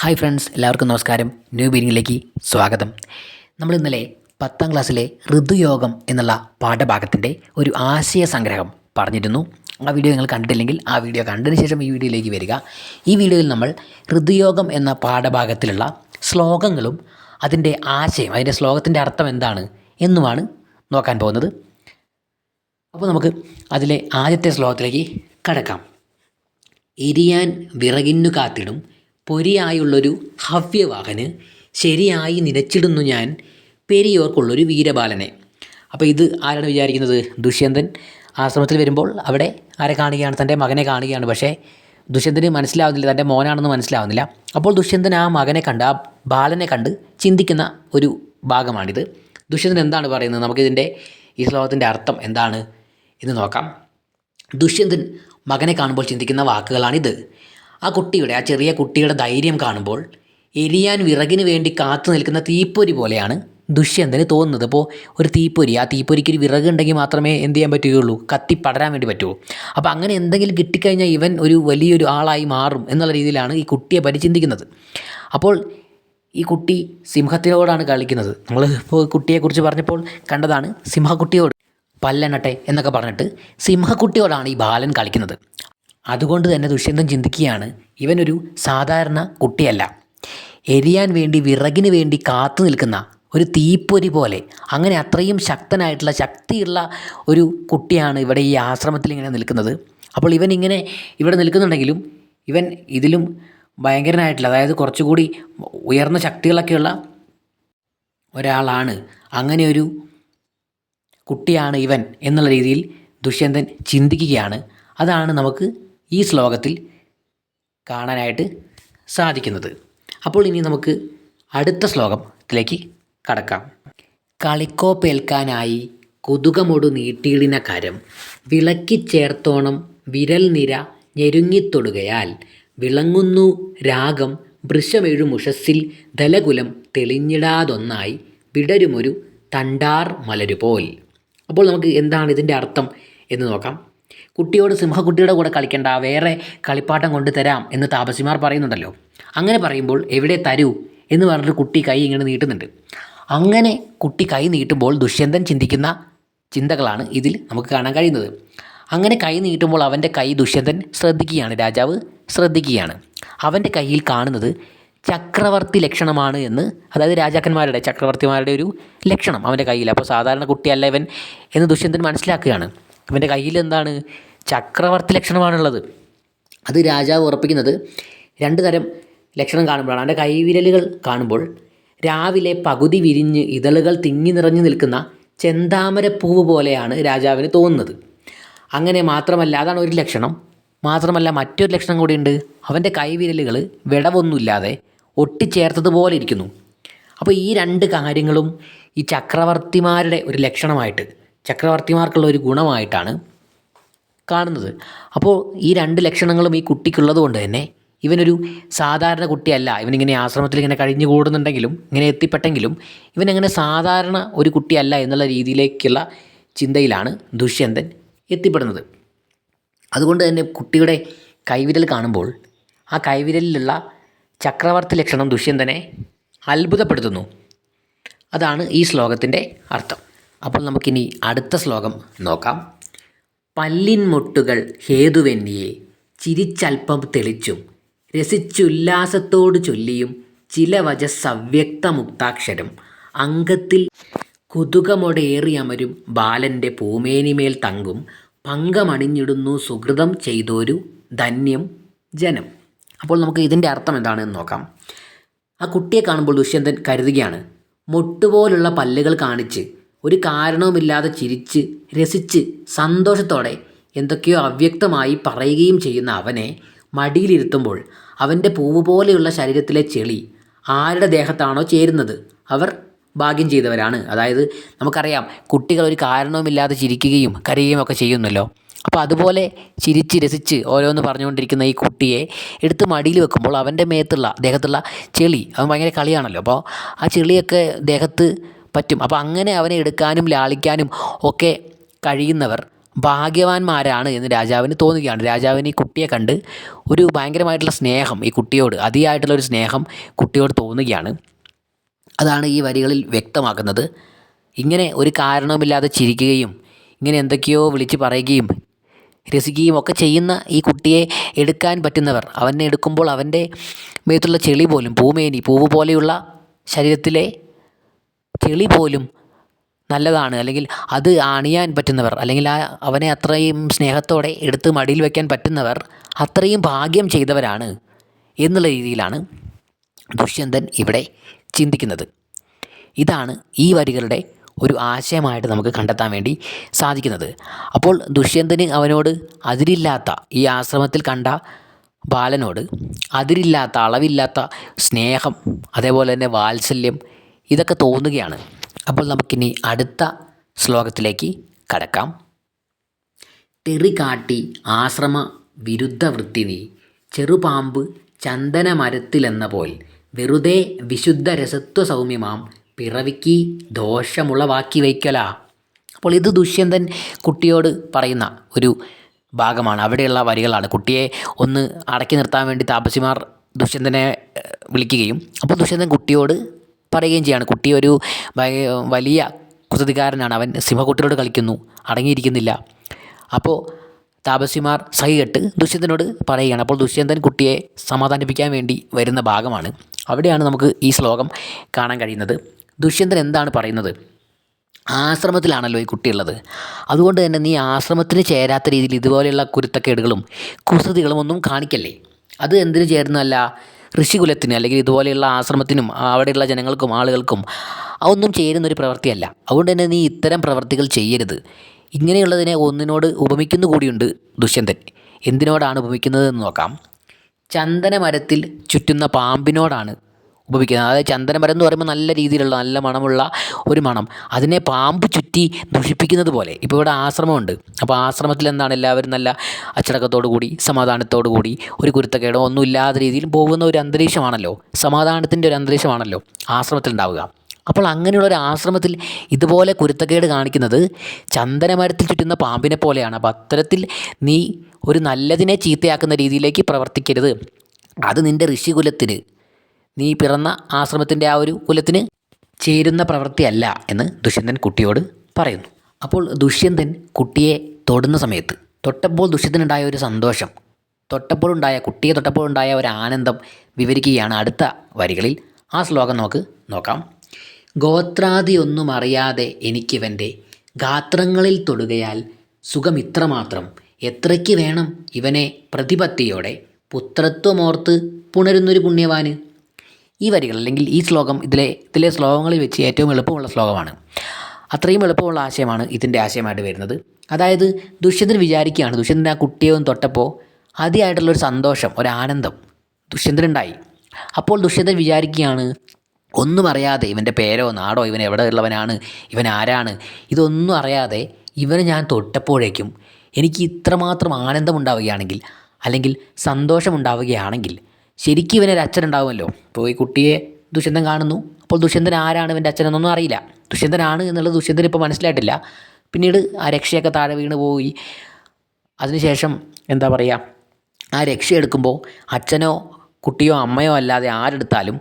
Hi friends എല്ലാവർക്കും നമസ്കാരം. New ബീനിങ്ങിലേക്ക് സ്വാഗതം. നമ്മൾ ഇന്നലെ പത്താം ക്ലാസ്സിലെ ഋതുയോഗം എന്നുള്ള പാഠഭാഗത്തിന്റെ ഒരു ആശയ സംഗ്രഹം പറഞ്ഞിരുന്നു. ആ വീഡിയോ നിങ്ങൾ കണ്ടിട്ടില്ലെങ്കിൽ ആ വീഡിയോ കണ്ടതിന് ശേഷം ഈ വീഡിയോയിലേക്ക് വരിക. ഈ വീഡിയോയിൽ നമ്മൾ ഋതുയോഗം എന്ന പാഠഭാഗത്തിലുള്ള ശ്ലോകങ്ങളും അതിന്റെ ആശയം അതിന്റെ ശ്ലോകത്തിന്റെ അർത്ഥം എന്താണ് എന്നുമാണ് നോക്കാൻ പോകുന്നത്. അപ്പോൾ നമുക്ക് അതിലെ ആദ്യത്തെ ശ്ലോകത്തിലേക്ക് കടക്കാം. എരിയാൻ വിറകിന്നു കാത്തിടും പൊരിയായുള്ളൊരു ഹവ്യവാഹന് ശരിയായി നിലച്ചിടുന്നു ഞാൻ പെരിയോർക്കുള്ളൊരു വീരബാലനെ. അപ്പോൾ ഇത് ആരാണ് വിചാരിക്കുന്നത്? ദുഷ്യന്തൻ. ആശ്രമത്തിൽ വരുമ്പോൾ അവിടെ ആരെ കാണുകയാണ്? തന്റെ മകനെ കാണുകയാണ്. പക്ഷേ ദുഷ്യന്തന് മനസ്സിലാവുന്നില്ല. തന്റെ മോനാണെന്ന് മനസ്സിലാവുന്നില്ല. അപ്പോൾ ദുഷ്യന്തൻ ആ മകനെ കണ്ട് ആ ബാലനെ കണ്ട് ചിന്തിക്കുന്ന ഒരു ഭാഗമാണിത്. ദുഷ്യന്തൻ എന്താണ് പറയുന്നത്? നമുക്കിതിന്റെ ഈ ശ്ലോകത്തിന്റെ അർത്ഥം എന്താണ് എന്ന് നോക്കാം. ദുഷ്യന്തൻ മകനെ കാണുമ്പോൾ ചിന്തിക്കുന്ന വാക്കുകളാണിത്. ആ കുട്ടിയുടെ ആ ചെറിയ കുട്ടിയുടെ ധൈര്യം കാണുമ്പോൾ എരിയാൻ വിറകിന് വേണ്ടി കാത്തു നിൽക്കുന്ന തീപ്പൊരി പോലെയാണ് ദുഷ്യന്തന് തോന്നുന്നത്. അപ്പോൾ ഒരു തീപ്പൊരി ആ തീപ്പൊരിക്ക് ഒരു വിറക് ഉണ്ടെങ്കിൽ മാത്രമേ എന്ത് ചെയ്യാൻ പറ്റുകയുള്ളൂ? കത്തി പടരാൻ വേണ്ടി പറ്റുള്ളൂ അപ്പോൾ അങ്ങനെ എന്തെങ്കിലും കിട്ടിക്കഴിഞ്ഞാൽ ഇവൻ ഒരു വലിയൊരു ആളായി മാറും എന്നുള്ള രീതിയിലാണ് ഈ കുട്ടിയെ പരിചിന്തിക്കുന്നത്. അപ്പോൾ ഈ കുട്ടി സിംഹത്തിനോടാണ് കളിക്കുന്നത്. നമ്മൾ ഇപ്പോൾ കുട്ടിയെക്കുറിച്ച് പറഞ്ഞപ്പോൾ കണ്ടതാണ് സിംഹക്കുട്ടിയോട് പല്ലെണ്ണട്ടെ എന്നൊക്കെ പറഞ്ഞിട്ട് സിംഹക്കുട്ടിയോടാണ് ഈ ബാലൻ കളിക്കുന്നത്. അതുകൊണ്ട് തന്നെ ദുഷ്യന്തൻ ചിന്തിക്കുകയാണ് ഇവനൊരു സാധാരണ കുട്ടിയല്ല. എരിയാൻ വേണ്ടി വിറകിന് വേണ്ടി കാത്തു നിൽക്കുന്ന ഒരു തീപ്പൊരി പോലെ അങ്ങനെ അത്രയും ശക്തനായിട്ടുള്ള ശക്തിയുള്ള ഒരു കുട്ടിയാണ് ഇവിടെ ഈ ആശ്രമത്തിൽ ഇങ്ങനെ നിൽക്കുന്നത്. അപ്പോൾ ഇവൻ ഇങ്ങനെ ഇവിടെ നിൽക്കുന്നുണ്ടെങ്കിലും ഇവൻ ഇതിലും ഭയങ്കരനായിട്ടുള്ള അതായത് കുറച്ചുകൂടി ഉയർന്ന ശക്തികളൊക്കെയുള്ള ഒരാളാണ്. അങ്ങനെ ഒരു കുട്ടിയാണ് ഇവൻ എന്നുള്ള രീതിയിൽ ദുഷ്യന്തൻ ചിന്തിക്കുകയാണ്. അതാണ് നമുക്ക് ഈ ശ്ലോകത്തിൽ കാണാനായിട്ട് സാധിക്കുന്നത്. അപ്പോൾ ഇനി നമുക്ക് അടുത്ത ശ്ലോകത്തിലേക്ക് കടക്കാം. കളിക്കോപ്പേൽക്കാനായി കൊതുകമൊടു നീട്ടിയിടിന കരം വിളക്കി ചേർത്തോണം വിരൽ നിര ഞെരുങ്ങിത്തൊടുകയാൽ വിളങ്ങുന്നു രാഗം വൃഷമെഴുമുഷസ്സിൽ ദലകുലം തെളിഞ്ഞിടാതൊന്നായി വിടരുമൊരു തണ്ടാർ മലരുപോൽ. അപ്പോൾ നമുക്ക് എന്താണ് ഇതിന്റെ അർത്ഥം എന്ന് നോക്കാം. കുട്ടിയോട് സിംഹക്കുട്ടിയുടെ കൂടെ കളിക്കേണ്ട വേറെ കളിപ്പാട്ടം കൊണ്ട് തരാം എന്ന് താപസിമാർ പറയുന്നുണ്ടല്ലോ. അങ്ങനെ പറയുമ്പോൾ എവിടെ തരൂ? എന്ന് പറഞ്ഞിട്ട് കുട്ടി കൈ ഇങ്ങനെ നീട്ടുന്നുണ്ട്. അങ്ങനെ കുട്ടി കൈ നീട്ടുമ്പോൾ ദുഷ്യന്തൻ ചിന്തിക്കുന്ന ചിന്തകളാണ് ഇതിൽ നമുക്ക് കാണാൻ കഴിയുന്നത്. അങ്ങനെ കൈ നീട്ടുമ്പോൾ അവന്റെ കൈ ദുഷ്യന്തൻ ശ്രദ്ധിക്കുകയാണ് രാജാവ് ശ്രദ്ധിക്കുകയാണ്. അവന്റെ കയ്യിൽ കാണുന്നത് ചക്രവർത്തി ലക്ഷണമാണ് എന്ന് അതായത് രാജാക്കന്മാരുടെ ചക്രവർത്തിമാരുടെ ഒരു ലക്ഷണം അവന്റെ കയ്യിൽ. അപ്പോൾ സാധാരണ കുട്ടിയല്ല ഇവൻ എന്ന് ദുഷ്യന്തൻ മനസ്സിലാക്കുകയാണ്. ഇവന്റെ കയ്യിൽ എന്താണ്? ചക്രവർത്തി ലക്ഷണമാണുള്ളത്. അത് രാജാവ് ഉറപ്പിക്കുന്നത് രണ്ട് തരം ലക്ഷണം കാണുമ്പോഴാണ്. അവന്റെ കൈവിരലുകൾ കാണുമ്പോൾ രാവിലെ പകുതി വിരിഞ്ഞ് ഇതളുകൾ തിങ്ങി നിറഞ്ഞു നിൽക്കുന്ന ചെന്താമരപ്പൂവ് പോലെയാണ് രാജാവിന് തോന്നുന്നത്. അങ്ങനെ മാത്രമല്ല അതാണ് ഒരു ലക്ഷണം. മാത്രമല്ല മറ്റൊരു ലക്ഷണം കൂടിയുണ്ട്. അവന്റെ കൈവിരലുകൾ വിടവൊന്നുമില്ലാതെ ഒട്ടിച്ചേർത്തതുപോലെ ഇരിക്കുന്നു. അപ്പോൾ ഈ രണ്ട് കാര്യങ്ങളും ഈ ചക്രവർത്തിമാരുടെ ഒരു ലക്ഷണമായിട്ട് ചക്രവർത്തിമാർക്കുള്ള ഒരു ഗുണമായിട്ടാണ് കാണുന്നത്. അപ്പോൾ ഈ രണ്ട് ലക്ഷണങ്ങളും ഈ കുട്ടിക്കുള്ളത് കൊണ്ട് തന്നെ ഇവനൊരു സാധാരണ കുട്ടിയല്ല. ഇവനിങ്ങനെ ആശ്രമത്തിൽ ഇങ്ങനെ കഴിഞ്ഞു കൂടുന്നുണ്ടെങ്കിലും ഇങ്ങനെ എത്തിപ്പെട്ടെങ്കിലും ഇവനങ്ങനെ സാധാരണ ഒരു കുട്ടിയല്ല എന്നുള്ള രീതിയിലേക്കുള്ള ചിന്തയിലാണ് ദുഷ്യന്തൻ എത്തിപ്പെടുന്നത്. അതുകൊണ്ട് തന്നെ കുട്ടിയുടെ കൈവിരൽ കാണുമ്പോൾ ആ കൈവിരലിലുള്ള ചക്രവർത്തി ലക്ഷണം ദുഷ്യന്തനെ അത്ഭുതപ്പെടുത്തുന്നു. അതാണ് ഈ ശ്ലോകത്തിന്റെ അർത്ഥം. അപ്പോൾ നമുക്കിനി അടുത്ത ശ്ലോകം നോക്കാം. പല്ലിൻ മുട്ടുകൾ ഹേതുവെന്നിയെ ചിരിച്ചൽപ്പം തെളിച്ചും രസിച്ചുല്ലാസത്തോട് ചൊല്ലിയും ചില വജ സവ്യക്ത മുക്താക്ഷരം അംഗത്തിൽ കുതുകമൊടേറിയമരും ബാലന്റെ പൂമേനിമേൽ തങ്കും പങ്കമണിഞ്ഞിടുന്നു സുഹൃതം ചെയ്തൊരു ധന്യം ജനം. അപ്പോൾ നമുക്ക് ഇതിന്റെ അർത്ഥം എന്താണെന്ന് നോക്കാം. ആ കുട്ടിയെ കാണുമ്പോൾ ദുഷ്യന്തൻ കരുതുകയാണ് മുട്ടുപോലുള്ള പല്ലുകൾ കാണിച്ച് ഒരു കാരണവുമില്ലാതെ ചിരിച്ച് രസിച്ച് സന്തോഷത്തോടെ എന്തൊക്കെയോ അവ്യക്തമായി പറയുകയും ചെയ്യുന്ന അവനെ മടിയിലിരുത്തുമ്പോൾ അവന്റെ പൂവ് പോലെയുള്ള ശരീരത്തിലെ ചെളി ആരുടെ ദേഹത്താണോ ചേരുന്നത്? അവർ ഭാഗ്യം ചെയ്തവരാണ്. അതായത് നമുക്കറിയാം കുട്ടികൾ ഒരു കാരണവുമില്ലാതെ ചിരിക്കുകയും കരയുകയും ഒക്കെ ചെയ്യുന്നല്ലോ. അപ്പോൾ അതുപോലെ ചിരിച്ച് രസിച്ച് ഓരോന്ന് പറഞ്ഞുകൊണ്ടിരിക്കുന്ന ഈ കുട്ടിയെ എടുത്ത് മടിയിൽ വെക്കുമ്പോൾ അവന്റെ മേത്തുള്ള ദേഹത്തുള്ള ചെളി അവൻ ഭയങ്കര കളിയാണല്ലോ. അപ്പോൾ ആ ചെളിയൊക്കെ ദേഹത്ത് പറ്റും. അപ്പോൾ അങ്ങനെ അവനെ എടുക്കാനും ലാളിക്കാനും ഒക്കെ കഴിയുന്നവർ ഭാഗ്യവാന്മാരാണ് എന്ന് രാജാവിന് തോന്നുകയാണ്. രാജാവിന് ഈ കുട്ടിയെ കണ്ട് ഒരു ഭയങ്കരമായിട്ടുള്ള സ്നേഹം ഈ കുട്ടിയോട് അതിയായിട്ടുള്ള ഒരു സ്നേഹം കുട്ടിയോട് തോന്നുകയാണ്. അതാണ് ഈ വരികളിൽ വ്യക്തമാക്കുന്നത്. ഇങ്ങനെ ഒരു കാരണവുമില്ലാതെ ചിരിക്കുകയും ഇങ്ങനെ എന്തൊക്കെയോ വിളിച്ച് പറയുകയും രസിക്കുകയും ഒക്കെ ചെയ്യുന്ന ഈ കുട്ടിയെ എടുക്കാൻ പറ്റുന്നവർ അവനെ എടുക്കുമ്പോൾ അവന്റെ മേത്തുള്ള ചെളി പോലും പൂമേനി പൂവ് പോലെയുള്ള ശരീരത്തിലെ ചെളി പോലും നല്ലതാണ്. അല്ലെങ്കിൽ അത് അണിയാൻ പറ്റുന്നവർ അല്ലെങ്കിൽ ആ അവനെ അത്രയും സ്നേഹത്തോടെ എടുത്ത് മടിയിൽ വയ്ക്കാൻ പറ്റുന്നവർ അത്രയും ഭാഗ്യം ചെയ്തവരാണ് എന്നുള്ള രീതിയിലാണ് ദുഷ്യന്തൻ ഇവിടെ ചിന്തിക്കുന്നത്. ഇതാണ് ഈ വരികളുടെ ഒരു ആശയമായിട്ട് നമുക്ക് കണ്ടെത്താൻ വേണ്ടി സാധിക്കുന്നത്. അപ്പോൾ ദുഷ്യന്തന് അവനോട് അതിരില്ലാത്ത ഈ ആശ്രമത്തിൽ കണ്ട ബാലനോട് അതിരില്ലാത്ത അളവില്ലാത്ത സ്നേഹം അതേപോലെ തന്നെ വാത്സല്യം ഇതൊക്കെ തോന്നുകയാണ്. അപ്പോൾ നമുക്കിനി അടുത്ത ശ്ലോകത്തിലേക്ക് കടക്കാം. തെറി കാട്ടി ആശ്രമ വിരുദ്ധ വൃത്തി നീ ചെറുപാമ്പ് ചന്ദനമരത്തിലെന്ന പോൽ വെറുതെ വിശുദ്ധ രസത്വ സൗമ്യമാം പിറവിക്ക് ദോഷമുളവാക്കി വയ്ക്കലാ അപ്പോൾ ഇത് ദുഷ്യന്തൻ കുട്ടിയോട് പറയുന്ന ഒരു ഭാഗമാണ്. അവിടെയുള്ള വരികളാണ്. കുട്ടിയെ ഒന്ന് അടക്കി നിർത്താൻ വേണ്ടി താപസിമാർ ദുഷ്യന്തനെ വിളിക്കുകയും. അപ്പോൾ ദുഷ്യന്തൻ കുട്ടിയോട് പറയുകയും ചെയ്യാണ്. കുട്ടി ഒരു വലിയ കുസൃതിക്കാരനാണ്. അവൻ സിംഹക്കുട്ടിയോട് കളിക്കുന്നു. അടങ്ങിയിരിക്കുന്നില്ല. അപ്പോൾ താപസിമാർ സഹികെട്ട് ദുഷ്യന്തനോട് പറയുകയാണ്. അപ്പോൾ ദുഷ്യന്തൻ കുട്ടിയെ സമാധാനിപ്പിക്കാൻ വേണ്ടി വരുന്ന ഭാഗമാണ്. അവിടെയാണ് നമുക്ക് ഈ ശ്ലോകം കാണാൻ കഴിയുന്നത്. ദുഷ്യന്തൻ എന്താണ് പറയുന്നത്? ആശ്രമത്തിലാണല്ലോ ഈ കുട്ടിയുള്ളത് അതുകൊണ്ട് തന്നെ നീ ആശ്രമത്തിന് ചേരാത്ത രീതിയിൽ ഇതുപോലെയുള്ള കുരുത്തക്കേടുകളും കുസൃതികളും ഒന്നും കാണിക്കല്ലേ? അത് എന്തിനു ചേരുന്നതല്ല? ഋഷികുലത്തിന് അല്ലെങ്കിൽ ഇതുപോലെയുള്ള ആശ്രമത്തിനും അവിടെയുള്ള ജനങ്ങൾക്കും ആളുകൾക്കും അതൊന്നും ചേരുന്നൊരു പ്രവൃത്തിയല്ല. അതുകൊണ്ട് തന്നെ നീ ഇത്തരം പ്രവൃത്തികൾ ചെയ്യരുത്. ഇങ്ങനെയുള്ളതിനെ ഒന്നിനോട് ഉപമിക്കുന്നു കൂടിയുണ്ട് ദുഷ്യന്തൻ. എന്തിനോടാണ് ഉപമിക്കുന്നത് എന്ന് നോക്കാം. ചന്ദനമരത്തിൽ ചുറ്റുന്ന പാമ്പിനോടാണ് ഉപമിക്കുന്നത്. അതായത് ചന്ദനമരം എന്ന് പറയുമ്പോൾ നല്ല രീതിയിലുള്ള നല്ല മണമുള്ള ഒരു മണം. അതിനെ പാമ്പ് ചുറ്റി ദുഷിപ്പിക്കുന്നത് പോലെ. ഇപ്പോൾ ഇവിടെ ആശ്രമമുണ്ട്. അപ്പോൾ ആശ്രമത്തിൽ എന്താണ് എല്ലാവരും നല്ല അച്ചടക്കത്തോടു കൂടി സമാധാനത്തോടു കൂടി ഒരു കുരുത്തക്കേടോ ഒന്നും ഇല്ലാത്ത രീതിയിൽ പോകുന്ന ഒരു അന്തരീക്ഷമാണല്ലോ. സമാധാനത്തിന്റെ ഒരു അന്തരീക്ഷമാണല്ലോ ആശ്രമത്തിൽ ഉണ്ടാവുക. അപ്പോൾ അങ്ങനെയുള്ള ഒരു ആശ്രമത്തിൽ ഇതുപോലെ കുരുത്തക്കേട് കാണിക്കുന്നത് ചന്ദനമരത്തിൽ ചുറ്റുന്ന പാമ്പിനെ പോലെയാണ്. അപ്പോൾ അത്തരത്തിൽ നീ ഒരു നല്ലതിനെ ചീത്തയാക്കുന്ന രീതിയിലേക്ക് പ്രവർത്തിക്കരുത്. അത് നിന്റെ ഋഷികുലത്തിന് നീ പിറന്ന ആശ്രമത്തിന്റെ ആ ഒരു കുലത്തിന് ചേരുന്ന പ്രവൃത്തിയല്ല എന്ന് ദുഷ്യന്തൻ കുട്ടിയോട് പറയുന്നു. അപ്പോൾ ദുഷ്യന്തൻ കുട്ടിയെ തൊടുന്ന സമയത്ത് തൊട്ടപ്പോൾ ദുഷ്യന്തനുണ്ടായ ഒരു സന്തോഷം തൊട്ടപ്പോഴുണ്ടായ കുട്ടിയെ തൊട്ടപ്പോഴുണ്ടായ ഒരു ആനന്ദം വിവരിക്കുകയാണ് അടുത്ത വരികളിൽ. ആ ശ്ലോകം നമുക്ക് നോക്കാം. ഗോത്രാദിയൊന്നും അറിയാതെ എനിക്കിവന്റെ ഗാത്രങ്ങളിൽ തൊടുകയാൽ സുഖമിത്രമാത്രം എത്രയ്ക്ക് വേണം ഇവനെ പ്രതിപത്തിയോടെ പുത്രത്വമോർത്ത് പുണരുന്നൊരു പുണ്യവാന്? ഈ വരികൾ അല്ലെങ്കിൽ ഈ ശ്ലോകം ഇതിലെ ഇതിലെ ശ്ലോകങ്ങളിൽ വെച്ച് ഏറ്റവും എളുപ്പമുള്ള ശ്ലോകമാണ്. അത്രയും എളുപ്പമുള്ള ആശയമാണ് ഇതിന്റെ ആശയമായിട്ട് വരുന്നത്. അതായത് ദുഷ്യന്തൻ വിചാരിക്കുകയാണ് ദുഷ്യന്തൻ ആ കുട്ടിയെ ഒന്ന് തൊട്ടപ്പോൾ അതിയായിട്ടുള്ളൊരു സന്തോഷം ഒരു ആനന്ദം ദുഷ്യന്തനുണ്ടായി. അപ്പോൾ ദുഷ്യന്തൻ വിചാരിക്കുകയാണ് ഒന്നും അറിയാതെ ഇവന്റെ പേരോ നാടോ ഇവൻ എവിടെ ഉള്ളവനാണ് ഇവൻ ആരാണ് ഇതൊന്നും അറിയാതെ ഇവനെ ഞാൻ തൊട്ടപ്പോഴേക്കും എനിക്ക് ഇത്രമാത്രം ആനന്ദം ഉണ്ടാവുകയാണെങ്കിൽ അല്ലെങ്കിൽ സന്തോഷം ഉണ്ടാവുകയാണെങ്കിൽ ശരിക്കും ഇവനൊരു അച്ഛനുണ്ടാവുമല്ലോ ഇപ്പോൾ ഈ കുട്ടിയെ ദുഷ്യന്തൻ കാണുന്നു. അപ്പോൾ ദുഷ്യന്തൻ ആരാണ് ഇവന്റെ അച്ഛനെന്നൊന്നും അറിയില്ല. ദുഷ്യന്തനാണ് എന്നുള്ളത് ദുഷ്യന്തൻ ഇപ്പോൾ മനസ്സിലായിട്ടില്ല. പിന്നീട് ആ രക്ഷയൊക്കെ താഴെ വീണ് പോയി. അതിനുശേഷം എന്താ പറയുക ആ രക്ഷ എടുക്കുമ്പോൾ അച്ഛനോ കുട്ടിയോ അമ്മയോ അല്ലാതെ ആരെടുത്താലും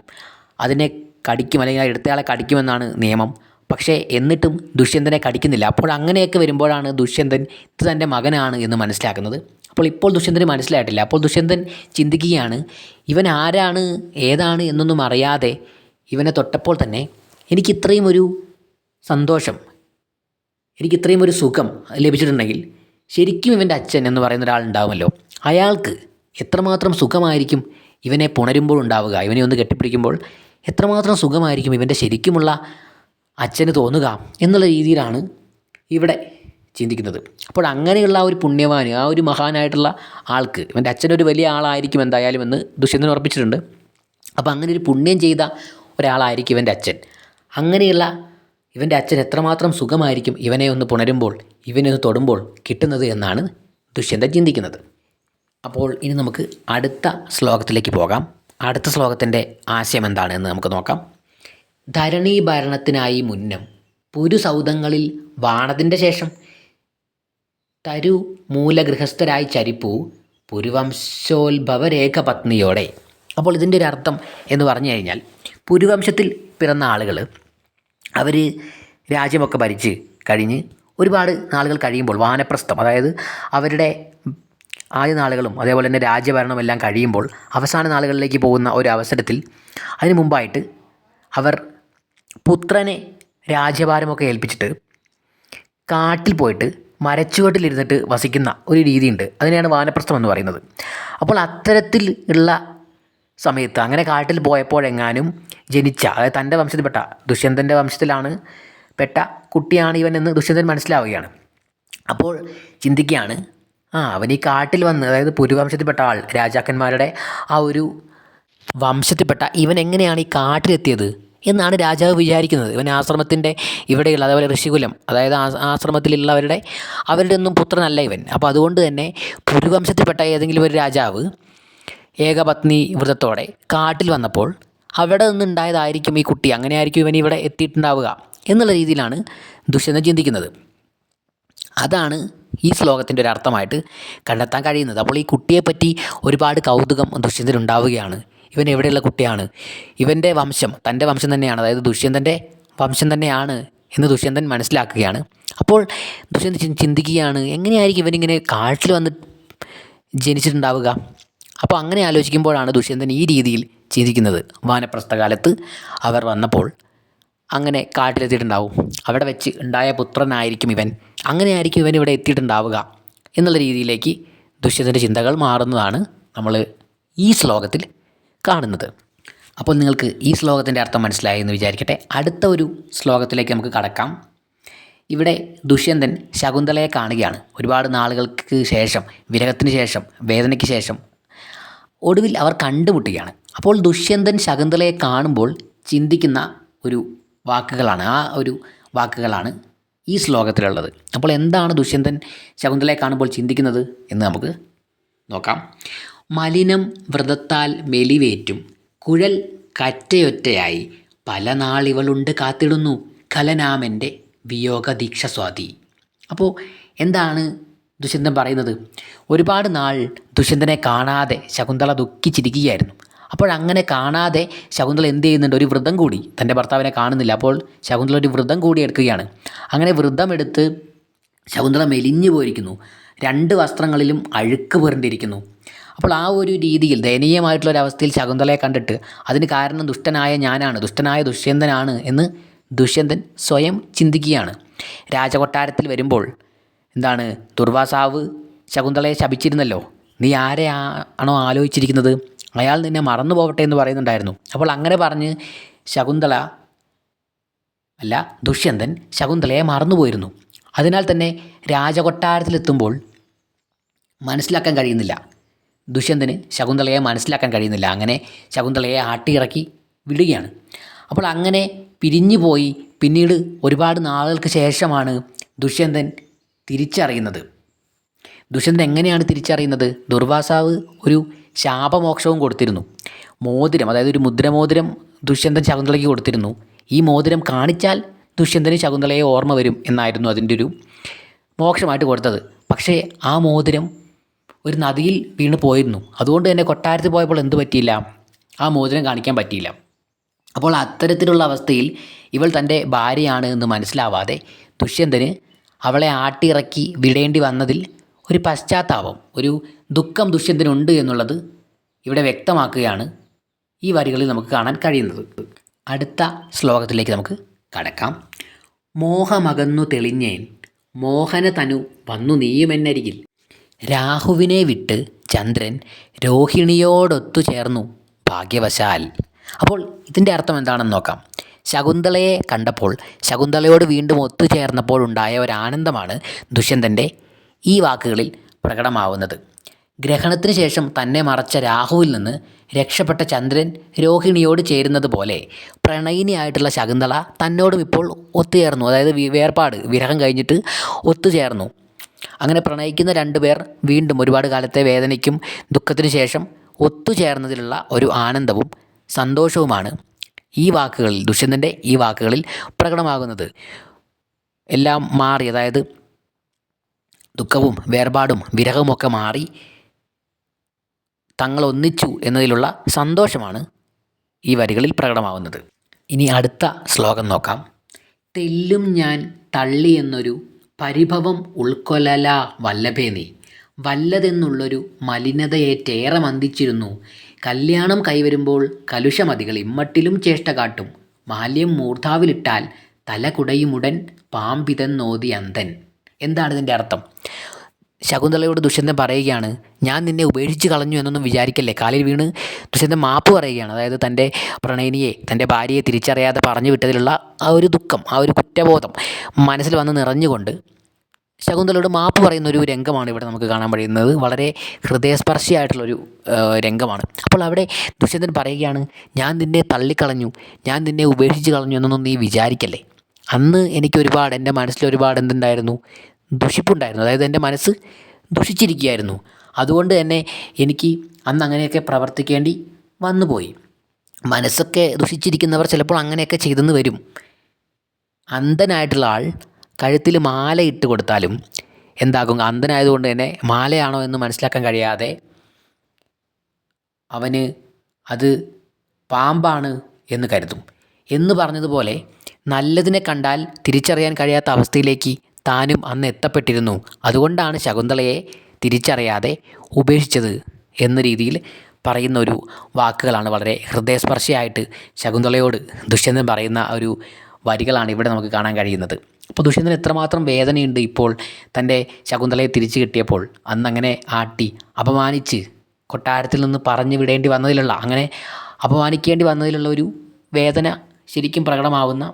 അതിനെ കടിക്കും അല്ലെങ്കിൽ ആ എടുത്തയാളെ കടിക്കുമെന്നാണ് നിയമം. പക്ഷേ എന്നിട്ടും ദുഷ്യന്തനെ കടിക്കുന്നില്ല. അപ്പോൾ അങ്ങനെയൊക്കെ വരുമ്പോഴാണ് ദുഷ്യന്തൻ ഇത് തന്റെ മകനാണ് എന്ന് മനസ്സിലാക്കുന്നത്. അപ്പോൾ ഇപ്പോൾ ദുഷ്യന്തന് മനസ്സിലായിട്ടില്ല. അപ്പോൾ ദുഷ്യന്തൻ ചിന്തിക്കുകയാണ് ഇവൻ ആരാണ്? ഏതാണ്? എന്നൊന്നും അറിയാതെ ഇവനെ തൊട്ടപ്പോൾ തന്നെ എനിക്ക് ഇത്രയും ഒരു സന്തോഷം. എനിക്ക് ഇത്രയും ഒരു സുഖം ലഭിച്ചിട്ടുണ്ടെങ്കിൽ ശരിക്കും ഇവന്റെ അച്ഛൻ എന്ന് പറയുന്ന ഒരാളുണ്ടാവുമല്ലോ അയാൾക്ക് എത്രമാത്രം സുഖമായിരിക്കും ഇവനെ പുണരുമ്പോൾ ഉണ്ടാവുക? ഇവനെ ഒന്ന് കെട്ടിപ്പിടിക്കുമ്പോൾ എത്രമാത്രം സുഖമായിരിക്കും ഇവന്റെ ശരിക്കുമുള്ള അച്ഛന് തോന്നുക എന്നുള്ള രീതിയിലാണ് ഇവിടെ ചിന്തിക്കുന്നത്. അപ്പോൾ അങ്ങനെയുള്ള ആ ഒരു പുണ്യവാന് ആ ഒരു മഹാനായിട്ടുള്ള ആൾക്ക് ഇവന്റെ അച്ഛനൊരു വലിയ ആളായിരിക്കും എന്തായാലും എന്ന് ദുഷ്യന്തൻ ഉറപ്പിച്ചിട്ടുണ്ട്. അപ്പോൾ അങ്ങനെ ഒരു പുണ്യം ചെയ്ത ഒരാളായിരിക്കും ഇവന്റെ അച്ഛൻ. അങ്ങനെയുള്ള ഇവന്റെ അച്ഛൻ എത്രമാത്രം സുഖമായിരിക്കും ഇവനെ ഒന്ന് പുണരുമ്പോൾ ഇവനെ ഒന്ന് തൊടുമ്പോൾ കിട്ടുന്നത് എന്നാണ് ദുഷ്യന്തൻ ചിന്തിക്കുന്നത്. അപ്പോൾ ഇനി നമുക്ക് അടുത്ത ശ്ലോകത്തിലേക്ക് പോകാം. അടുത്ത ശ്ലോകത്തിന്റെ ആശയം എന്താണ് എന്ന് നമുക്ക് നോക്കാം. ധരണീ ഭരണത്തിനായി മുന്നം പുരുസൗധങ്ങളിൽ വാണതിന്റെ ശേഷം തരു മൂലഗൃഹസ്ഥരായി ചരിപ്പു പുരുവംശോത്ഭവരേഖ പത്നിയോടെ അപ്പോൾ ഇതിന്റെ ഒരു അർത്ഥം എന്ന് പറഞ്ഞു കഴിഞ്ഞാൽ പുരുവംശത്തിൽ പിറന്ന ആളുകൾ അവർ രാജ്യമൊക്കെ ഭരിച്ച് കഴിഞ്ഞ് ഒരുപാട് നാളുകൾ കഴിയുമ്പോൾ വാനപ്രസ്ഥം അതായത് അവരുടെ ആദ്യ നാളുകളും അതേപോലെ തന്നെ രാജ്യഭരണം എല്ലാം കഴിയുമ്പോൾ അവസാന നാളുകളിലേക്ക് പോകുന്ന ഒരു അവസരത്തിൽ അതിനു മുമ്പായിട്ട് അവർ പുത്രനെ രാജ്യഭാരമൊക്കെ ഏൽപ്പിച്ചിട്ട് കാട്ടിൽ പോയിട്ട് മരച്ചുവട്ടിലിരുന്നിട്ട് വസിക്കുന്ന ഒരു രീതിയുണ്ട്. അതിനെയാണ് വാനപ്രസ്ഥം എന്ന് പറയുന്നത്. അപ്പോൾ അത്തരത്തിൽ ഉള്ള സമയത്ത്. അങ്ങനെ കാട്ടിൽ പോയപ്പോഴെങ്ങാനും ജനിച്ച അതായത് തന്റെ വംശത്തിൽപ്പെട്ട ദുഷ്യന്തന്റെ വംശത്തിലാണ് പെട്ട കുട്ടിയാണ് ഇവൻ എന്ന് ദുഷ്യന്തൻ മനസ്സിലാവുകയാണ്. അപ്പോൾ ചിന്തിക്കുകയാണ് ആ അവൻ ഈ കാട്ടിൽ വന്ന് അതായത് പുരുവംശത്തിൽപ്പെട്ട ആൾ രാജാക്കന്മാരുടെ ആ ഒരു വംശത്തിൽപ്പെട്ട ഇവൻ എങ്ങനെയാണ് ഈ കാട്ടിലെത്തിയത് എന്നാണ് രാജാവ് വിചാരിക്കുന്നത്. ഇവൻ ആശ്രമത്തിന്റെ ഇവിടെയുള്ള അതേപോലെ ഋഷികുലം അതായത് ആശ്രമത്തിലുള്ളവരുടെ അവരുടെ ഒന്നും പുത്രനല്ല ഇവൻ. അപ്പോൾ അതുകൊണ്ട് തന്നെ പുരുവംശത്തിൽപ്പെട്ട ഏതെങ്കിലും ഒരു രാജാവ് ഏകപത്നി വ്രതത്തോടെ കാട്ടിൽ വന്നപ്പോൾ അവിടെ നിന്നുണ്ടായതായിരിക്കും ഈ കുട്ടി. അങ്ങനെ ആയിരിക്കും ഇവൻ ഇവിടെ എത്തിയിട്ടുണ്ടാവുക എന്നുള്ള രീതിയിലാണ് ദുഷ്യന്തൻ ചിന്തിക്കുന്നത്. അതാണ് ഈ ശ്ലോകത്തിന്റെ ഒരു അർത്ഥമായിട്ട് കണ്ടെത്താൻ കഴിയുന്നത്. അപ്പോൾ ഈ കുട്ടിയെപ്പറ്റി ഒരുപാട് കൗതുകം ദുഷ്യന്തന് ഉണ്ടാവുകയാണ് ഇവൻ എവിടെയുള്ള കുട്ടിയാണ്? ഇവന്റെ വംശം തന്റെ വംശം തന്നെയാണ്. അതായത് ദുഷ്യന്തന്റെ വംശം തന്നെയാണ് എന്ന് ദുഷ്യന്തൻ മനസ്സിലാക്കുകയാണ്. അപ്പോൾ ദുഷ്യന്തൻ ചിന്തിക്കുകയാണ് എങ്ങനെയായിരിക്കും ഇവനിങ്ങനെ കാട്ടിൽ വന്ന് ജനിച്ചിട്ടുണ്ടാവുക? അപ്പോൾ അങ്ങനെ ആലോചിക്കുമ്പോഴാണ് ദുഷ്യന്തൻ ഈ രീതിയിൽ ചിന്തിക്കുന്നത്. വാനപ്രസ്ഥകാലത്ത് അവർ വന്നപ്പോൾ അങ്ങനെ കാട്ടിലെത്തിയിട്ടുണ്ടാവും. അവിടെ വെച്ച് ഉണ്ടായ പുത്രനായിരിക്കും ഇവൻ. അങ്ങനെയായിരിക്കും ഇവൻ ഇവിടെ എത്തിയിട്ടുണ്ടാവുക എന്നുള്ള രീതിയിലേക്ക് ദുഷ്യന്തന്റെ ചിന്തകൾ മാറുന്നതാണ് നമ്മൾ ഈ ശ്ലോകത്തിൽ കാണുന്നത്. അപ്പോൾ നിങ്ങൾക്ക് ഈ ശ്ലോകത്തിന്റെ അർത്ഥം മനസ്സിലായി എന്ന് വിചാരിക്കട്ടെ. അടുത്ത ഒരു ശ്ലോകത്തിലേക്ക് നമുക്ക് കടക്കാം. ഇവിടെ ദുഷ്യന്തൻ ശകുന്തളയെ കാണുകയാണ്. ഒരുപാട് നാളുകൾക്ക് ശേഷം വിരഹത്തിന് ശേഷം വേദനയ്ക്ക് ശേഷം ഒടുവിൽ അവർ കണ്ടുമുട്ടുകയാണ്. അപ്പോൾ ദുഷ്യന്തൻ ശകുന്തളയെ കാണുമ്പോൾ ചിന്തിക്കുന്ന ഒരു വാക്കുകളാണ് ആ ഒരു വാക്കുകളാണ് ഈ ശ്ലോകത്തിലുള്ളത്. അപ്പോൾ എന്താണ് ദുഷ്യന്തൻ ശകുന്തളയെ കാണുമ്പോൾ ചിന്തിക്കുന്നത് എന്ന് നമുക്ക് നോക്കാം. മലിനം വ്രതത്താൽ മെലിവേറ്റും കുഴൽ കറ്റയൊറ്റയായി പല നാളിവളുണ്ട് കാത്തിടുന്നു കലനാമന്റെ വിയോഗ ദീക്ഷ സ്വാതി. അപ്പോൾ എന്താണ് ദുഷ്യന്തൻ പറയുന്നത് ഒരുപാട് നാൾ ദുഷ്യന്തനെ കാണാതെ ശകുന്തള ദുഃഖിച്ചിരിക്കുകയായിരുന്നു. അപ്പോൾ അങ്ങനെ കാണാതെ ശകുന്തള എന്ത് ചെയ്യുന്നുണ്ട്? ഒരു വ്രതം കൂടി. തന്റെ ഭർത്താവിനെ കാണുന്നില്ല. അപ്പോൾ ശകുന്തള ഒരു വ്രതം കൂടി എടുക്കുകയാണ്. അങ്ങനെ വ്രതം എടുത്ത് ശകുന്തള മെലിഞ്ഞു പോയിരിക്കുന്നു. രണ്ട് വസ്ത്രങ്ങളിലും അഴുക്ക് പുരണ്ടിരിക്കുന്നു. അപ്പോൾ ആ ഒരു രീതിയിൽ ദയനീയമായിട്ടുള്ള ഒരു അവസ്ഥയിൽ ശകുന്തളയെ കണ്ടിട്ട് അതിന് കാരണം ദുഷ്ടനായ ഞാനാണ് ദുഷ്ടനായ ദുഷ്യന്തനാണ് എന്ന് ദുഷ്യന്തൻ സ്വയം ചിന്തിക്കുകയാണ്. രാജകൊട്ടാരത്തിൽ വരുമ്പോൾ എന്താണ് ദുർവാസാവ് ശകുന്തളയെ ശപിച്ചിരുന്നല്ലോ. നീ ആരെ ആണോ ആലോചിച്ചിരിക്കുന്നത്? അയാൾ നിന്നെ മറന്നു പോവട്ടെ എന്ന് പറയുന്നുണ്ടായിരുന്നു. അപ്പോൾ അങ്ങനെ പറഞ്ഞ് ശകുന്തള അല്ല ദുഷ്യന്തൻ ശകുന്തളയെ മറന്നുപോയിരുന്നു. അതിനാൽ തന്നെ രാജകൊട്ടാരത്തിലെത്തുമ്പോൾ മനസ്സിലാക്കാൻ കഴിയുന്നില്ല. ദുഷ്യന്തന് ശകുന്തളയെ മനസ്സിലാക്കാൻ കഴിയുന്നില്ല. അങ്ങനെ ശകുന്തളയെ ആട്ടിയിറക്കി വിടുകയാണ്. അപ്പോൾ അങ്ങനെ പിരിഞ്ഞു പോയി പിന്നീട് ഒരുപാട് നാളുകൾക്ക് ശേഷമാണ് ദുഷ്യന്തൻ തിരിച്ചറിയുന്നത്. ദുഷ്യന്തൻ എങ്ങനെയാണ് തിരിച്ചറിയുന്നത്? ദുർവാസാവ് ഒരു ശാപമോക്ഷവും കൊടുത്തിരുന്നു. മോതിരം അതായത് ഒരു മുദ്രമോതിരം ദുഷ്യന്തൻ ശകുന്തളയ്ക്ക് കൊടുത്തിരുന്നു. ഈ മോതിരം കാണിച്ചാൽ ദുഷ്യന്തന് ശകുന്തളയെ ഓർമ്മ വരും എന്നായിരുന്നു അതിന്റെ ഒരു മോക്ഷമായിട്ട് കൊടുത്തത്. പക്ഷേ ആ മോതിരം ഒരു നദിയിൽ വീണ് പോയിരുന്നു. അതുകൊണ്ട് തന്നെ കൊട്ടാരത്തിൽ പോയപ്പോൾ എന്ത് പറ്റിയില്ല? ആ മോതിരം കാണിക്കാൻ പറ്റിയില്ല. അപ്പോൾ അത്തരത്തിലുള്ള അവസ്ഥയിൽ ഇവൾ തന്റെ ഭാര്യയാണ് എന്ന് മനസ്സിലാവാതെ ദുഷ്യന്തന് അവളെ ആട്ടിറക്കി വിടേണ്ടി വന്നതിൽ ഒരു പശ്ചാത്താപം ഒരു ദുഃഖം ദുഷ്യന്തനുണ്ട് എന്നുള്ളത് ഇവിടെ വ്യക്തമാക്കുകയാണ് ഈ വരികളിൽ നമുക്ക് കാണാൻ കഴിയുന്നത്. അടുത്ത ശ്ലോകത്തിലേക്ക് നമുക്ക് കടക്കാം. മോഹമകന്നു തെളിഞ്ഞേൻ മോഹന തനു വന്നു നീയുമെന്നരികിൽ. രാഹുവിനെ വിട്ട് ചന്ദ്രൻ രോഹിണിയോടൊത്തു ചേർന്നു ഭാഗ്യവശാൽ. അപ്പോൾ ഇതിന്റെ അർത്ഥം എന്താണെന്ന് നോക്കാം. ശകുന്തളയെ കണ്ടപ്പോൾ ശകുന്തളയോട് വീണ്ടും ഒത്തുചേർന്നപ്പോൾ ഉണ്ടായ ഒരു ആനന്ദമാണ് ദുഷ്യന്തന്റെ ഈ വാക്കുകളിൽ പ്രകടമാവുന്നത്. ഗ്രഹണത്തിന് ശേഷം തന്നെ മറച്ച രാഹുവിൽ നിന്ന് രക്ഷപ്പെട്ട ചന്ദ്രൻ രോഹിണിയോട് ചേരുന്നത് പോലെ പ്രണയിനിയായിട്ടുള്ള ശകുന്തള തന്നോടും ഇപ്പോൾ ഒത്തുചേർന്നു അതായത് വേർപാട് വിരഹം കഴിഞ്ഞിട്ട് ഒത്തുചേർന്നു. അങ്ങനെ പ്രണയിക്കുന്ന രണ്ടുപേർ വീണ്ടും ഒരുപാട് കാലത്തെ വേദനയ്ക്കും ദുഃഖത്തിനു ശേഷം ഒത്തുചേർന്നതിലുള്ള ഒരു ആനന്ദവും സന്തോഷവുമാണ്. ഈ വാക്കുകളിൽ ദുഷ്യന്തന്റെ ഈ വാക്കുകളിൽ പ്രകടമാകുന്നത്. എല്ലാം മാറി അതായത് ദുഃഖവും വേർപാടും വിരഹവുമൊക്കെ മാറി തങ്ങൾ ഒന്നിച്ചു എന്നതിലുള്ള സന്തോഷമാണ് ഈ വരികളിൽ പ്രകടമാവുന്നത് ഇനി അടുത്ത ശ്ലോകം നോക്കാം. തെല്ലും ഞാൻ തള്ളി എന്നൊരു പരിഭവം ഉൾക്കൊലല വല്ലഭേ നീ. വല്ലതെന്നുള്ളൊരു മലിനതയേറ്റേറെ മന്ദിച്ചിരുന്നു. കല്യാണം കൈവരുമ്പോൾ കലുഷമതികൾ ഇമ്മട്ടിലും ചേഷ്ട കാട്ടും. മാല്യം മൂർധാവിലിട്ടാൽ തല കുടയുമുടൻ പാമ്പിതെന്നോതി അന്തൻ എന്താണ് ഇതിന്റെ അർത്ഥം? ശകുന്തളയോട് ദുഷ്യന്തൻ പറയുകയാണ് ഞാൻ നിന്നെ ഉപേക്ഷിച്ച് കളഞ്ഞു എന്നൊന്നും വിചാരിക്കല്ലേ? കാലിൽ വീണ് ദുഷ്യന്തൻ മാപ്പ് പറയുകയാണ്. അതായത് തന്റെ പ്രണയിനിയെ തന്റെ ഭാര്യയെ തിരിച്ചറിയാതെ പറഞ്ഞു വിട്ടതിലുള്ള ആ ഒരു ദുഃഖം ആ ഒരു കുറ്റബോധം മനസ്സിൽ വന്ന് നിറഞ്ഞുകൊണ്ട് ശകുന്തളയോട് മാപ്പ് പറയുന്ന ഒരു രംഗമാണ് ഇവിടെ നമുക്ക് കാണാൻ കഴിയുന്നത്. വളരെ ഹൃദയസ്പർശിയായിട്ടുള്ളൊരു രംഗമാണ്. അപ്പോൾ അവിടെ ദുഷ്യന്തൻ പറയുകയാണ് ഞാൻ നിന്നെ തള്ളിക്കളഞ്ഞു. ഞാൻ നിന്നെ ഉപേക്ഷിച്ച് കളഞ്ഞു എന്നൊന്നും നീ വിചാരിക്കല്ലേ? അന്ന് എനിക്ക് ഒരുപാട് എന്റെ മനസ്സിൽ ഒരുപാട് എന്തുണ്ടായിരുന്നു? ദുഷിപ്പുണ്ടായിരുന്നു. അതായത് എന്റെ മനസ്സ് ദുഷിച്ചിരിക്കുകയായിരുന്നു. അതുകൊണ്ട് തന്നെ എനിക്ക് അന്ന് അങ്ങനെയൊക്കെ പ്രവർത്തിക്കേണ്ടി വന്നുപോയി. മനസ്സൊക്കെ ദുഷിച്ചിരിക്കുന്നവർ ചിലപ്പോൾ അങ്ങനെയൊക്കെ ചെയ്തെന്ന് വരും. അന്ധനായിട്ടുള്ള ആൾ കഴുത്തിൽ മാല ഇട്ട് കൊടുത്താലും എന്താകും? അന്ധനായതുകൊണ്ട് തന്നെ മാലയാണോ എന്ന് മനസ്സിലാക്കാൻ കഴിയാതെ അവന് അത് പാമ്പാണ് എന്ന് കരുതും. എന്ന് പറഞ്ഞതുപോലെ നല്ലതിനെ കണ്ടാൽ തിരിച്ചറിയാൻ കഴിയാത്ത അവസ്ഥയിലേക്ക് താനും അന്ന് എത്തപ്പെട്ടിരുന്നു. അതുകൊണ്ടാണ് ശകുന്തളയെ തിരിച്ചറിയാതെ ഉപേക്ഷിച്ചത് എന്ന രീതിയിൽ പറയുന്ന ഒരു വാക്കുകളാണ് വളരെ ഹൃദയസ്പർശിയായിട്ട് ശകുന്തളയോട് ദുഷ്യന്തൻ പറയുന്ന ഒരു വരികളാണ് ഇവിടെ നമുക്ക് കാണാൻ കഴിയുന്നത്. അപ്പോൾ ദുഷ്യന്തന് എത്രമാത്രം വേദനയുണ്ട് ഇപ്പോൾ തന്റെ ശകുന്തളയെ തിരിച്ചു കിട്ടിയപ്പോൾ. അന്ന് അങ്ങനെ ആട്ടി അപമാനിച്ച് കൊട്ടാരത്തിൽ നിന്ന് പറഞ്ഞു വിടേണ്ടി വന്നതിലുള്ള അങ്ങനെ അപമാനിക്കേണ്ടി വന്നതിലുള്ള ഒരു വേദന ശരിക്കും പ്രകടമാവുന്ന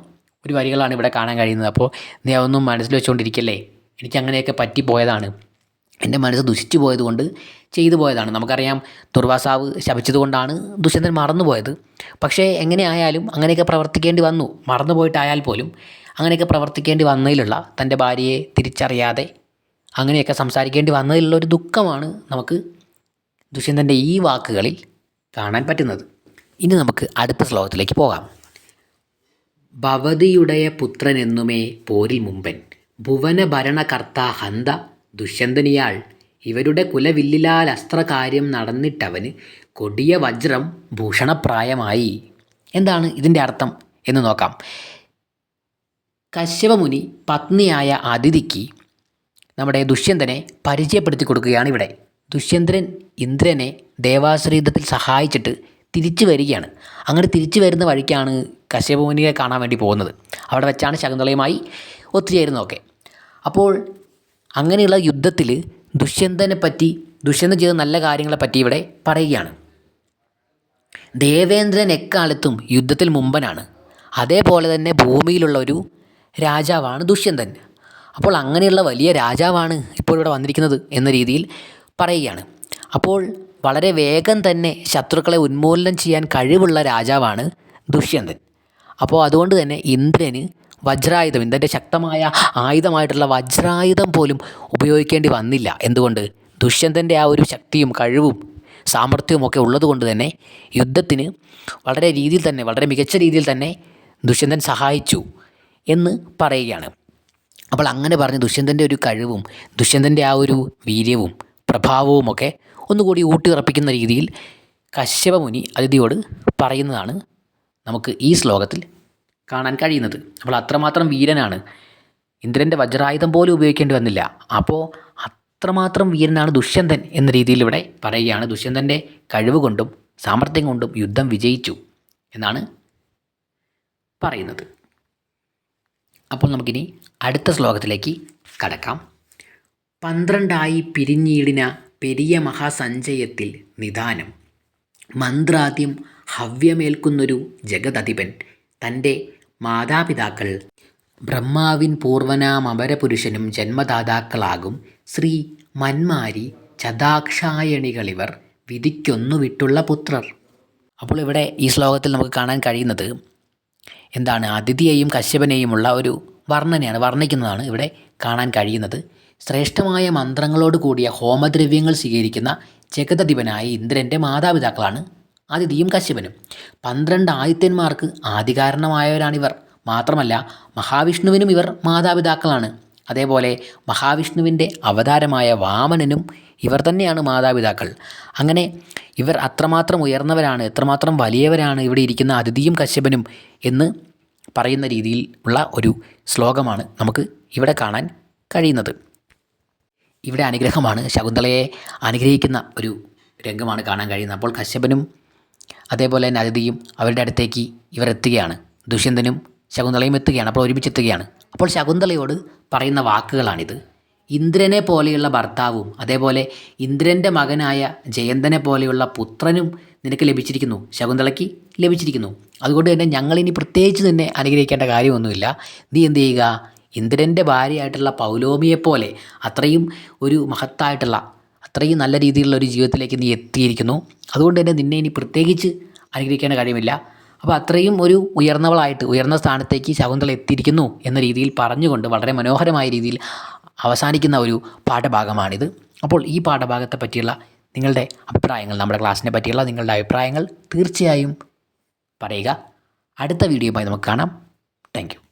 ഒരു വരികളാണ് ഇവിടെ കാണാൻ കഴിയുന്നത്. അപ്പോൾ നീ അതൊന്നും മനസ്സിൽ വെച്ചുകൊണ്ടിരിക്കല്ലേ? എനിക്ക് അങ്ങനെയൊക്കെ പറ്റിപ്പോയതാണ്. എന്റെ മനസ്സ് ദുഷിച്ചു പോയതുകൊണ്ട് ചെയ്തു പോയതാണ്. നമുക്കറിയാം ദുർവാസാവ് ശപിച്ചതുകൊണ്ടാണ് ദുഷ്യന്തൻ മറന്നുപോയത് പക്ഷേ എങ്ങനെയായാലും അങ്ങനെയൊക്കെ പ്രവർത്തിക്കേണ്ടി വന്നു. മറന്നുപോയിട്ടായാൽ പോലും അങ്ങനെയൊക്കെ പ്രവർത്തിക്കേണ്ടി വന്നതിലുള്ള തന്റെ ഭാര്യയെ തിരിച്ചറിയാതെ അങ്ങനെയൊക്കെ സംസാരിക്കേണ്ടി വന്നതിലുള്ള ഒരു ദുഃഖമാണ് നമുക്ക് ദുഷ്യന്തന്റെ ഈ വാക്കുകളിൽ കാണാൻ പറ്റുന്നത്. ഇനി നമുക്ക് അടുത്ത ശ്ലോകത്തിലേക്ക് പോകാം. ഭവതിയുടയ പുത്രനെന്നുമേ പോരിൽ മുമ്പൻ. ഭുവന ഭരണകർത്ത ഹന്ത ദുഷ്യന്തനിയാൾ ഇവരുടെ കുലവില്ലിലാൽ അസ്ത്രകാര്യം നടന്നിട്ടവന് കൊടിയ വജ്രം ഭൂഷണപ്രായമായി. എന്താണ് ഇതിന്റെ അർത്ഥം എന്ന് നോക്കാം. കശ്യപമുനി പത്നിയായ അതിഥിക്ക് നമ്മുടെ ദുഷ്യന്തനെ പരിചയപ്പെടുത്തി കൊടുക്കുകയാണ് ഇവിടെ. ദുഷ്യന്തരൻ ഇന്ദ്രനെ ദേവാശ്രീതത്തിൽ സഹായിച്ചിട്ട് തിരിച്ചു വരികയാണ്. അങ്ങനെ തിരിച്ചു വരുന്ന വഴിക്കാണ് കശ്യപമുനിയെ കാണാൻ വേണ്ടി പോകുന്നത്. അവിടെ വെച്ചാണ് ശകുന്തളയുമായി ഒത്തുചേരുന്നതൊക്കെ. അപ്പോൾ അങ്ങനെയുള്ള യുദ്ധത്തിൽ ദുഷ്യന്തനെ പറ്റി ദുഷ്യന്തൻ ചെയ്ത നല്ല കാര്യങ്ങളെ പറ്റി ഇവിടെ പറയുകയാണ്. ദേവേന്ദ്രൻ എക്കാലത്തും യുദ്ധത്തിൽ മുമ്പനാണ്. അതേപോലെ തന്നെ ഭൂമിയിലുള്ള ഒരു രാജാവാണ് ദുഷ്യന്തൻ. അപ്പോൾ അങ്ങനെയുള്ള വലിയ രാജാവാണ് ഇപ്പോൾ ഇവിടെ വന്നിരിക്കുന്നത് എന്ന രീതിയിൽ പറയുകയാണ്. അപ്പോൾ വളരെ വേഗം തന്നെ ശത്രുക്കളെ ഉന്മൂലനം ചെയ്യാൻ കഴിവുള്ള രാജാവാണ് ദുഷ്യന്തൻ. അപ്പോൾ അതുകൊണ്ട് തന്നെ ഇന്ദ്രന് വജ്രായുധം ഇന്ദ്രന്റെ ശക്തമായ ആയുധമായിട്ടുള്ള വജ്രായുധം പോലും ഉപയോഗിക്കേണ്ടി വന്നില്ല. എന്തുകൊണ്ട്? ദുഷ്യന്തന്റെ ആ ഒരു ശക്തിയും കഴിവും സാമർഥ്യവും ഒക്കെ ഉള്ളതുകൊണ്ട് തന്നെ യുദ്ധത്തിന് വളരെ രീതിയിൽ തന്നെ വളരെ മികച്ച രീതിയിൽ തന്നെ ദുഷ്യന്തൻ സഹായിച്ചു എന്ന് പറയുകയാണ്. അപ്പോൾ അങ്ങനെ പറഞ്ഞ് ദുഷ്യന്തന്റെ ഒരു കഴിവും ദുഷ്യന്തന്റെ ആ ഒരു വീര്യവും പ്രഭാവവും ഒക്കെ ഒന്നുകൂടി ഊട്ടിയുറപ്പിക്കുന്ന രീതിയിൽ കശ്യപമുനി അതിഥിയോട് പറയുന്നതാണ് നമുക്ക് ഈ ശ്ലോകത്തിൽ കാണാൻ കഴിയുന്നത്. അപ്പോൾ അത്രമാത്രം വീരനാണ്. ഇന്ദ്രന്റെ വജ്രായുധം പോലും ഉപയോഗിക്കേണ്ടി വന്നില്ല. അപ്പോൾ അത്രമാത്രം വീരനാണ് ദുഷ്യന്തൻ എന്ന രീതിയിൽ ഇവിടെ പറയുകയാണ്. ദുഷ്യന്തന്റെ കഴിവ് കൊണ്ടും സാമർഥ്യം കൊണ്ടും യുദ്ധം വിജയിച്ചു എന്നാണ് പറയുന്നത്. അപ്പോൾ നമുക്കിനി അടുത്ത ശ്ലോകത്തിലേക്ക് കടക്കാം. പന്ത്രണ്ടായി പിരിഞ്ഞീടിന പെരിയ മഹാസഞ്ചയത്തിൽ നിദാനം. മന്ത്രാദ്യം ഹവ്യമേൽക്കുന്നൊരു ജഗദധിപൻ തന്റെ മാതാപിതാക്കൾ. ബ്രഹ്മാവിൻ പൂർവനാമപരപുരുഷനും ജന്മദാതാക്കളാകും ശ്രീ മന്മാരി ചതാക്ഷായണികളിവർ വിധിക്കൊന്നു വിട്ടുള്ള പുത്രർ. അപ്പോൾ ഇവിടെ ഈ ശ്ലോകത്തിൽ നമുക്ക് കാണാൻ കഴിയുന്നത് എന്താണ്? അതിഥിയെയും കശ്യപനെയുമുള്ള ഒരു വർണനയാണ് വർണിക്കുന്നതാണ് ഇവിടെ കാണാൻ കഴിയുന്നത്. ശ്രേഷ്ഠമായ മന്ത്രങ്ങളോട് കൂടിയ ഹോമദ്രവ്യങ്ങൾ സ്വീകരിക്കുന്ന ജഗതധിപനായ ഇന്ദ്രന്റെ മാതാപിതാക്കളാണ് അതിഥിയും കശ്യപനും. പന്ത്രണ്ട് ആദിത്യന്മാർക്ക് ആദികാരണമായവരാണിവർ. മാത്രമല്ല മഹാവിഷ്ണുവിനും ഇവർ മാതാപിതാക്കളാണ്. അതേപോലെ മഹാവിഷ്ണുവിന്റെ അവതാരമായ വാമനനും ഇവർ തന്നെയാണ് മാതാപിതാക്കൾ. അങ്ങനെ ഇവർ അത്രമാത്രം ഉയർന്നവരാണ് എത്രമാത്രം വലിയവരാണ് ഇവിടെ ഇരിക്കുന്ന അതിഥിയും കശ്യപനും എന്ന് പറയുന്ന രീതിയിൽ ഉള്ള ഒരു ശ്ലോകമാണ് നമുക്ക് ഇവിടെ കാണാൻ കഴിയുന്നത്. ഇവിടെ അനുഗ്രഹമാണ്. ശകുന്തളയെ അനുഗ്രഹിക്കുന്ന ഒരു രംഗമാണ് കാണാൻ കഴിയുന്നത്. അപ്പോൾ കശ്യപനും അതേപോലെ തന്നെ അതിഥിയും അവരുടെ അടുത്തേക്ക് ഇവർ എത്തുകയാണ്. ദുഷ്യന്തനും ശകുന്തളയും എത്തുകയാണ്. അപ്പോൾ ഒരുമിച്ച് എത്തുകയാണ്. അപ്പോൾ ശകുന്തളയോട് പറയുന്ന വാക്കുകളാണിത്. ഇന്ദ്രനെ പോലെയുള്ള ഭർത്താവും അതേപോലെ ഇന്ദ്രന്റെ മകനായ ജയന്തനെ പോലെയുള്ള പുത്രനും നിനക്ക് ലഭിച്ചിരിക്കുന്നു. ശകുന്തളയ്ക്ക് ലഭിച്ചിരിക്കുന്നു. അതുകൊണ്ട് തന്നെ ഞങ്ങളിനി പ്രത്യേകിച്ച് തന്നെ അനുഗ്രഹിക്കേണ്ട കാര്യമൊന്നുമില്ല. നീ എന്ത് ചെയ്യുക? ഇന്ദ്രന്റെ ഭാര്യയായിട്ടുള്ള പൗലോമിയെപ്പോലെ അത്രയും ഒരു മഹത്തായിട്ടുള്ള അത്രയും നല്ല രീതിയിലുള്ള ഒരു ജീവിതത്തിലേക്ക് നീ എത്തിയിരിക്കുന്നു. അതുകൊണ്ട് തന്നെ നിന്നെ ഇനി പ്രത്യേകിച്ച് അനുഗ്രഹിക്കേണ്ട കാര്യമില്ല. അപ്പോൾ അത്രയും ഒരു ഉയർന്നവളായിട്ട് ഉയർന്ന സ്ഥാനത്തേക്ക് ശകുന്തള എത്തിയിരിക്കുന്നു എന്ന രീതിയിൽ പറഞ്ഞുകൊണ്ട് വളരെ മനോഹരമായ രീതിയിൽ അവസാനിക്കുന്ന ഒരു പാഠഭാഗമാണിത്. അപ്പോൾ ഈ പാഠഭാഗത്തെ പറ്റിയുള്ള നിങ്ങളുടെ അഭിപ്രായങ്ങൾ നമ്മുടെ ക്ലാസ്സിനെ പറ്റിയുള്ള നിങ്ങളുടെ അഭിപ്രായങ്ങൾ തീർച്ചയായും പറയുക. അടുത്ത വീഡിയോയുമായി നമുക്ക് കാണാം. താങ്ക്